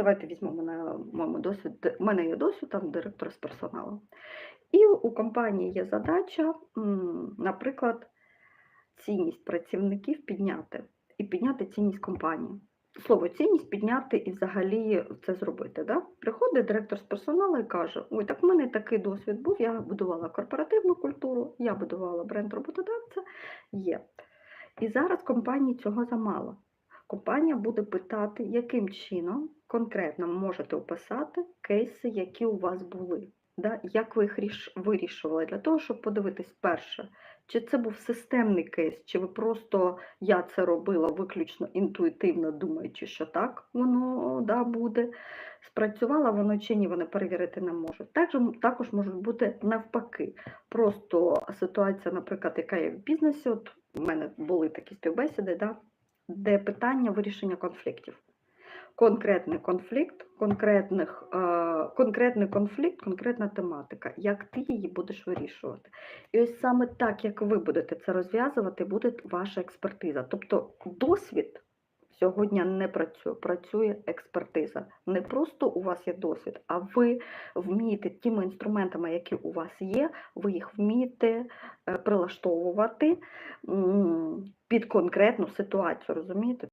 давайте візьмемо на моєму досвід. У мене є досвід там директор з персоналу. І у компанії є задача, наприклад, цінність працівників підняти і підняти цінність компанії. Слово цінність підняти і взагалі це зробити. Да? Приходить директор з персоналу і каже: Ой, так в мене такий досвід був, я будувала корпоративну культуру, я будувала бренд роботодавця. Є. І зараз компанії цього замало. Компанія буде питати, яким чином конкретно можете описати кейси, які у вас були. Да? Як ви їх ріш- вирішували для того, щоб подивитись перше, чи це був системний кейс, чи ви просто я це робила виключно інтуїтивно, думаючи, що так воно да, буде. Спрацювало воно чи ні, вони перевірити не можуть. Також, також можуть бути навпаки. Просто ситуація, наприклад, яка є в бізнесі, от у мене були такі співбесіди, да, де питання вирішення конфліктів. Конкретний конфлікт, конкретних, е, конкретний конфлікт, конкретна тематика, як ти її будеш вирішувати. І ось саме так, як ви будете це розв'язувати, буде ваша експертиза. Тобто досвід сьогодні не працює, працює експертиза. Не просто у вас є досвід, а ви вмієте тими інструментами, які у вас є, ви їх вмієте е, прилаштовувати під конкретну ситуацію, розумієте?